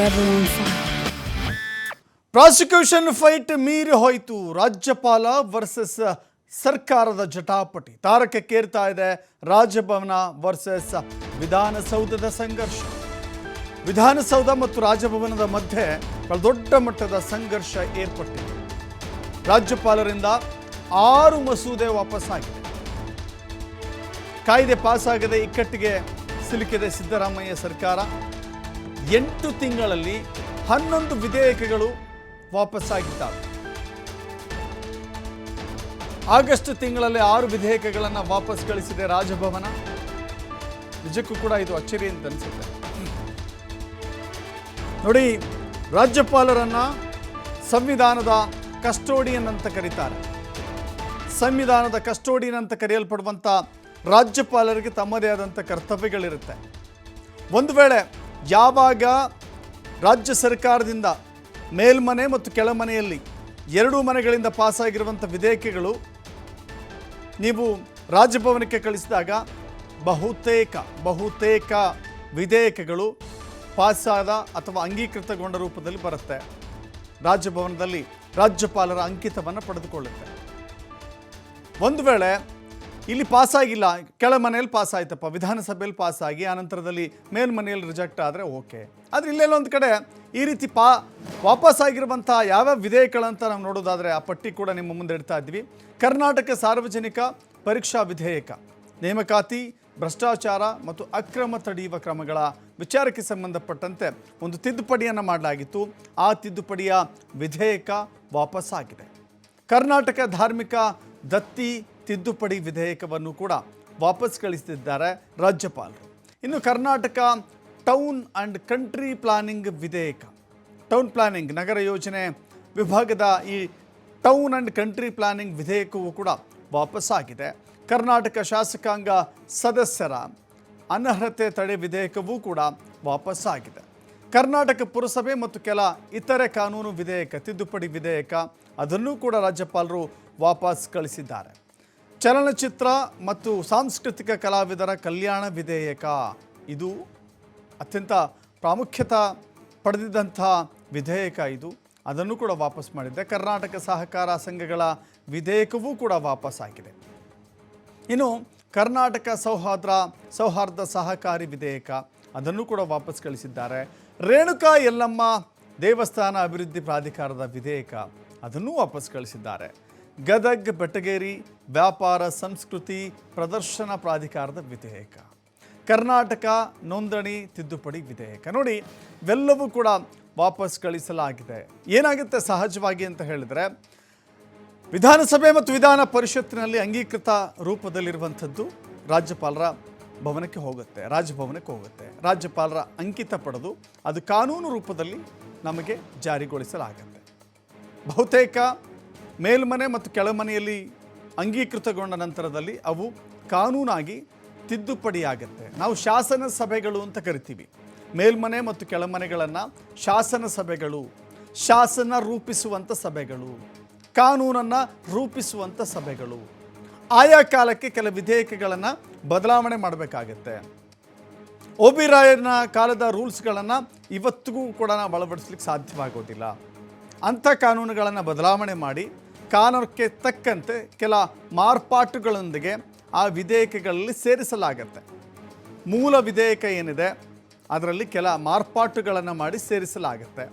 forever. Prosecution fight ಮೀರಿ ಹೋಯಿತು. ರಾಜ್ಯಪಾಲ ವರ್ಸಸ್ ಸರ್ಕಾರದ ಜಟಾಪಟಿ. ತಾರಕಕ್ಕೇರ್ತಾ ಇದೆ ರಾಜಭವನ ವರ್ಸಸ್ ವಿಧಾನಸೌಧದ ಸಂಘರ್ಷ. ವಿಧಾನಸೌಧ ಮತ್ತು ರಾಜಭವನದ ಮಧ್ಯೆ ದೊಡ್ಡ ಮಟ್ಟದ ಸಂಘರ್ಷ ಏರ್ಪಟ್ಟಿದೆ. ರಾಜ್ಯಪಾಲರಿಂದ ಆರು ಮಸೂದೆ ವಾಪಸ್ಸಾಗಿದೆ ಕಾಯ್ದೆ ಪಾಸಾಗದೆ ಇಕ್ಕಟ್ಟಿಗೆ ಸಿಲುಕಿದೆ ಸಿದ್ದರಾಮಯ್ಯ ಸರ್ಕಾರ. ಎಂಟು ತಿಂಗಳಲ್ಲಿ ಹನ್ನೊಂದು ವಿಧೇಯಕಗಳು ವಾಪಸ್ಸಾಗಿದ್ದಾವೆ. ಆಗಸ್ಟ್ ತಿಂಗಳಲ್ಲಿ ಆರು ವಿಧೇಯಕಗಳನ್ನು ವಾಪಸ್ ಗಳಿಸಿದೆ ರಾಜಭವನ. ನಿಜಕ್ಕೂ ಕೂಡ ಇದು ಅಚ್ಚರಿ ಅಂತ ಅನಿಸುತ್ತೆ. ನೋಡಿ, ರಾಜ್ಯಪಾಲರನ್ನ ಸಂವಿಧಾನದ ಕಸ್ಟೋಡಿಯನ್ ಅಂತ ಕರೀತಾರೆ. ಸಂವಿಧಾನದ ಕಸ್ಟೋಡಿಯನ್ ಅಂತ ಕರೆಯಲ್ಪಡುವಂಥ ರಾಜ್ಯಪಾಲರಿಗೆ ತಮ್ಮದೇ ಆದಂಥ ಕರ್ತವ್ಯಗಳಿರುತ್ತೆ. ಒಂದು ವೇಳೆ ಯಾವಾಗ ರಾಜ್ಯ ಸರ್ಕಾರದಿಂದ ಮೇಲ್ಮನೆ ಮತ್ತು ಕೆಳಮನೆಯಲ್ಲಿ ಎರಡೂ ಮನೆಗಳಿಂದ ಪಾಸಾಗಿರುವಂಥ ವಿಧೇಯಕಗಳು ನೀವು ರಾಜಭವನಕ್ಕೆ ಕಳಿಸಿದಾಗ ಬಹುತೇಕ ಬಹುತೇಕ ವಿಧೇಯಕಗಳು ಪಾಸಾದ ಅಥವಾ ಅಂಗೀಕೃತಗೊಂಡ ರೂಪದಲ್ಲಿ ಬರುತ್ತೆ. ರಾಜಭವನದಲ್ಲಿ ರಾಜ್ಯಪಾಲರ ಅಂಕಿತವನ್ನು ಪಡೆದುಕೊಳ್ಳುತ್ತೆ. ಒಂದು ವೇಳೆ ಇಲ್ಲಿ ಪಾಸಾಗಿಲ್ಲ. ಕೆಳಮನೆಯಲ್ಲಿ ಪಾಸ್ ಆಯ್ತಪ್ಪ ವಿಧಾನಸಭೆಯಲ್ಲಿ ಪಾಸ್ ಆಗಿ ಆನಂತರದಲ್ಲಿ ಮೇಲ್ಮನೆಯಲ್ಲಿ ರಿಜೆಕ್ಟ್ ಆದರೆ ಓಕೆ ಆದರೆ ಇಲ್ಲೆಲ್ಲ ಒಂದು ಕಡೆ ಈ ರೀತಿ ಪಾ ವಾಪಸ್ ಆಗಿರುವಂಥ ಯಾವ್ಯಾವ ವಿಧೇಯಕಗಳಂತ ನಾವು ನೋಡೋದಾದರೆ ಆ ಪಟ್ಟಿ ಕೂಡ ನಿಮ್ಮ ಮುಂದೆ ಇಡ್ತಾ ಇದ್ವಿ. ಕರ್ನಾಟಕ ಸಾರ್ವಜನಿಕ ಪರೀಕ್ಷಾ ವಿಧೇಯಕ, ನೇಮಕಾತಿ, ಭ್ರಷ್ಟಾಚಾರ ಮತ್ತು ಅಕ್ರಮ ತಡೆಯುವ ಕ್ರಮಗಳ ವಿಚಾರಕ್ಕೆ ಸಂಬಂಧಪಟ್ಟಂತೆ ಒಂದು ತಿದ್ದುಪಡಿಯನ್ನು ಮಾಡಲಾಗಿತ್ತು. ಆ ತಿದ್ದುಪಡಿಯ ವಿಧೇಯಕ ವಾಪಸ್ಸಾಗಿದೆ. ಕರ್ನಾಟಕ ಧಾರ್ಮಿಕ ದತ್ತಿ ತಿದ್ದುಪಡಿ ವಿಧೇಯಕವನ್ನು ಕೂಡ ವಾಪಸ್ ಕಳಿಸುತ್ತಿದ್ದಾರೆ ರಾಜ್ಯಪಾಲರು. ಇನ್ನು Karnataka town and country planning ವಿಧೇಯಕ. ಟೌನ್ ಪ್ಲಾನಿಂಗ್, ನಗರ ಯೋಜನೆ ವಿಭಾಗದ ಈ ಟೌನ್ ಆ್ಯಂಡ್ ಕಂಟ್ರಿ ಪ್ಲಾನಿಂಗ್ ವಿಧೇಯಕವೂ ಕೂಡ ವಾಪಸ್ಸಾಗಿದೆ ಕರ್ನಾಟಕ ಶಾಸಕಾಂಗ ಸದಸ್ಯರ ಅನರ್ಹತೆ ತಡೆ ವಿಧೇಯಕವೂ ಕೂಡ ವಾಪಸ್ಸಾಗಿದೆ ಕರ್ನಾಟಕ ಪುರಸಭೆ ಮತ್ತು ಕೆಲ ಇತರೆ ಕಾನೂನು ವಿಧೇಯಕ, ತಿದ್ದುಪಡಿ ವಿಧೇಯಕ ಅದನ್ನೂ ಕೂಡ ರಾಜ್ಯಪಾಲರು ವಾಪಸ್ ಕಳಿಸಿದ್ದಾರೆ. ಚಲನಚಿತ್ರ ಮತ್ತು ಸಾಂಸ್ಕೃತಿಕ ಕಲಾವಿದರ ಕಲ್ಯಾಣ ವಿಧೇಯಕ. ಇದು ಅತ್ಯಂತ ಪ್ರಾಮುಖ್ಯತೆ ಪಡೆದಿದ್ದಂಥ ವಿಧೇಯಕ ಇದು. ಅದನ್ನು ಕೂಡ ವಾಪಸ್ ಮಾಡಿದೆ ಕರ್ನಾಟಕ ಸಹಕಾರ ಸಂಘಗಳ ವಿಧೇಯಕವೂ ಕೂಡ ವಾಪಸ್ ಆಗಿದೆ. ಇನ್ನು ಕರ್ನಾಟಕ ಸೌಹಾರ್ದ ಸೌಹಾರ್ದ ಸಹಕಾರಿ ವಿಧೇಯಕ, ಅದನ್ನು ಕೂಡ ವಾಪಸ್ ಕಳಿಸಿದ್ದಾರೆ. ರೇಣುಕಾ ಯಲ್ಲಮ್ಮ ದೇವಸ್ಥಾನ ಅಭಿವೃದ್ಧಿ ಪ್ರಾಧಿಕಾರದ ವಿಧೇಯಕ, ಅದನ್ನೂ ವಾಪಸ್ ಕಳಿಸಿದ್ದಾರೆ. ಗದಗ್, ಬೆಟಗೇರಿ, ವ್ಯಾಪಾರ, ಸಂಸ್ಕೃತಿ, ಪ್ರದರ್ಶನ ಪ್ರಾಧಿಕಾರದ ವಿಧೇಯಕ. ಕರ್ನಾಟಕ, ನೋಂದಣಿ, ತಿದ್ದುಪಡಿ ವಿಧೇಯಕ. ನೋಡಿ, ಇವೆಲ್ಲವೂ ಕೂಡ ವಾಪಸ್ ಕಳಿಸಲಾಗಿದೆ. ಏನಾಗುತ್ತೆ ಸಹಜವಾಗಿ ಅಂತ ಹೇಳಿದ್ರೆ, ವಿಧಾನಸಭೆ ಮತ್ತು ವಿಧಾನ ಪರಿಷತ್ತಿನಲ್ಲಿ ಅಂಗೀಕೃತ ರೂಪದಲ್ಲಿರುವಂಥದ್ದು ರಾಜ್ಯಪಾಲರ ಭವನಕ್ಕೆ ಹೋಗುತ್ತೆ, ರಾಜಭವನಕ್ಕೆ ಹೋಗುತ್ತೆ. ರಾಜ್ಯಪಾಲರ ಅಂಕಿತ ಪಡೆದು ಅದು ಕಾನೂನು ರೂಪದಲ್ಲಿ ನಮಗೆ ಜಾರಿಗೊಳಿಸಲಾಗುತ್ತೆ. ಬಹುತೇಕ ಮೇಲ್ಮನೆ ಮತ್ತು ಕೆಳಮನೆಯಲ್ಲಿ ಅಂಗೀಕೃತಗೊಂಡ ನಂತರದಲ್ಲಿ ಅವು ಕಾನೂನಾಗಿ ತಿದ್ದುಪಡಿ ಆಗುತ್ತೆ ನಾವು ಶಾಸನ ಸಭೆಗಳು ಅಂತ ಕರಿತೀವಿ. ಮೇಲ್ಮನೆ ಮತ್ತು ಕೆಳಮನೆಗಳನ್ನು ಶಾಸನ ಸಭೆಗಳು, ಶಾಸನ ರೂಪಿಸುವಂಥ ಸಭೆಗಳು, ಕಾನೂನನ್ನು ರೂಪಿಸುವಂಥ ಸಭೆಗಳು. ಆಯಾ ಕಾಲಕ್ಕೆ ಕೆಲ ವಿಧೇಯಕಗಳನ್ನು ಬದಲಾವಣೆ ಮಾಡಬೇಕಾಗತ್ತೆ. ಓಬಿರಾಯನ ಕಾಲದ ರೂಲ್ಸ್ಗಳನ್ನು ಇವತ್ತಿಗೂ ಕೂಡ ನಾವು ಅಳವಡಿಸ್ಲಿಕ್ಕೆ ಸಾಧ್ಯವಾಗೋದಿಲ್ಲ. ಅಂಥ ಕಾನೂನುಗಳನ್ನು ಬದಲಾವಣೆ ಮಾಡಿ ಕಾನೂನಕ್ಕೆ ತಕ್ಕಂತೆ ಕೆಲ ಮಾರ್ಪಾಟುಗಳೊಂದಿಗೆ ಆ ವಿಧೇಯಕಗಳಲ್ಲಿ ಸೇರಿಸಲಾಗತ್ತೆ. ಮೂಲ ವಿಧೇಯಕ ಏನಿದೆ, ಅದರಲ್ಲಿ ಕೆಲ ಮಾರ್ಪಾಟುಗಳನ್ನು ಮಾಡಿ ಸೇರಿಸಲಾಗತ್ತೆ.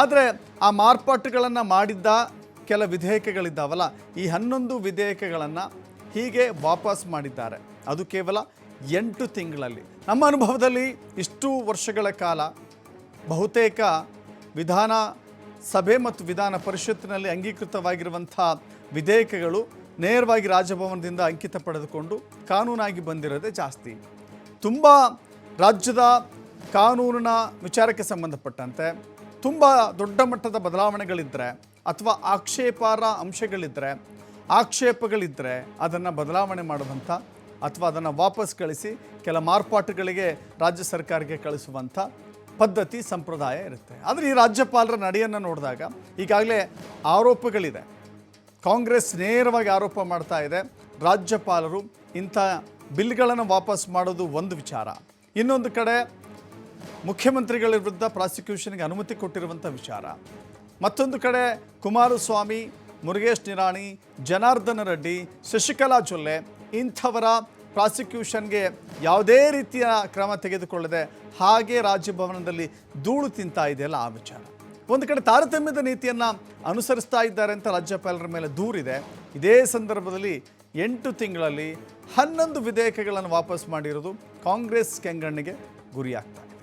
ಆದರೆ ಆ ಮಾರ್ಪಾಟುಗಳನ್ನು ಮಾಡಿದ್ದ ಕೆಲ ವಿಧೇಯಕಗಳಿದ್ದಾವಲ್ಲ, ಈ ಹನ್ನೊಂದು ವಿಧೇಯಕಗಳನ್ನು ಹೀಗೆ ವಾಪಸ್ ಮಾಡಿದ್ದಾರೆ. ಅದು ಕೇವಲ ಎಂಟು ತಿಂಗಳಲ್ಲಿ. ನಮ್ಮ ಅನುಭವದಲ್ಲಿ ಇಷ್ಟು ವರ್ಷಗಳ ಕಾಲ ಬಹುತೇಕ ವಿಧಾನ ಸಭೆ ಮತ್ತು ವಿಧಾನ ಪರಿಷತ್ತಿನಲ್ಲಿ ಅಂಗೀಕೃತವಾಗಿರುವಂಥ ವಿಧೇಯಕಗಳು ನೇರವಾಗಿ ರಾಜಭವನದಿಂದ ಅಂಕಿತ ಪಡೆದುಕೊಂಡು ಕಾನೂನಾಗಿ ಬಂದಿರೋದೇ ಜಾಸ್ತಿ. ತುಂಬ ರಾಜ್ಯದ ಕಾನೂನಿನ ವಿಚಾರಕ್ಕೆ ಸಂಬಂಧಪಟ್ಟಂತೆ, ತುಂಬ ದೊಡ್ಡ ಮಟ್ಟದ ಬದಲಾವಣೆಗಳಿದ್ದರೆ ಅಥವಾ ಆಕ್ಷೇಪಾರ್ಹ ಅಂಶಗಳಿದ್ದರೆ ಆಕ್ಷೇಪಗಳಿದ್ದರೆ ಅದನ್ನು ಬದಲಾವಣೆ ಮಾಡುವಂಥ ಅಥವಾ ಅದನ್ನು ವಾಪಸ್ ಕಳಿಸಿ ಕೆಲ ಮಾರ್ಪಾಟುಗಳಿಗೆ ರಾಜ್ಯ ಸರ್ಕಾರಕ್ಕೆ ಕಳಿಸುವಂಥ ಪದ್ಧತಿ ಸಂಪ್ರದಾಯ ಇರುತ್ತೆ. ಆದರೆ ಈ ರಾಜ್ಯಪಾಲರ ನಡೆಯನ್ನು ನೋಡಿದಾಗ ಈಗಾಗಲೇ ಆರೋಪಗಳಿದೆ. ಕಾಂಗ್ರೆಸ್ ನೇರವಾಗಿ ಆರೋಪ ಮಾಡ್ತಾ ಇದೆ. ರಾಜ್ಯಪಾಲರು ಇಂಥ ಬಿಲ್ಗಳನ್ನು ವಾಪಸ್ ಮಾಡೋದು ಒಂದು ವಿಚಾರ. ಇನ್ನೊಂದು ಕಡೆ ಮುಖ್ಯಮಂತ್ರಿಗಳ ವಿರುದ್ಧ ಪ್ರಾಸಿಕ್ಯೂಷನ್ಗೆ ಅನುಮತಿ ಕೊಟ್ಟಿರುವಂಥ ವಿಚಾರ. ಮತ್ತೊಂದು ಕಡೆ ಕುಮಾರಸ್ವಾಮಿ, ಮುರುಗೇಶ್ ನಿರಾಣಿ, ಜನಾರ್ದನ ರೆಡ್ಡಿ, ಶಶಿಕಲಾ ಜೊಲ್ಲೆ ಇಂಥವರ ಪ್ರಾಸಿಕ್ಯೂಷನ್ಗೆ ಯಾವುದೇ ರೀತಿಯ ಕ್ರಮ ತೆಗೆದುಕೊಳ್ಳದೆ ಹಾಗೆ ರಾಜ್ಯಭವನದಲ್ಲಿ ಧೂಳು ತಿಂತಾ ಇದೆಯಲ್ಲ ಆ ವಿಚಾರ. ಒಂದು ಕಡೆ ತಾರತಮ್ಯದ ನೀತಿಯನ್ನು ಅನುಸರಿಸ್ತಾ ಇದ್ದಾರೆ ಅಂತ ರಾಜ್ಯಪಾಲರ ಮೇಲೆ ದೂರಿದೆ. ಇದೇ ಸಂದರ್ಭದಲ್ಲಿ ಎಂಟು ತಿಂಗಳಲ್ಲಿ ಹನ್ನೊಂದು ವಿಧೇಯಕಗಳನ್ನು ವಾಪಸ್ ಮಾಡಿರೋದು ಕಾಂಗ್ರೆಸ್ ಕೆಂಗಣ್ಣಿಗೆ ಗುರಿಯಾಗ್ತಾರೆ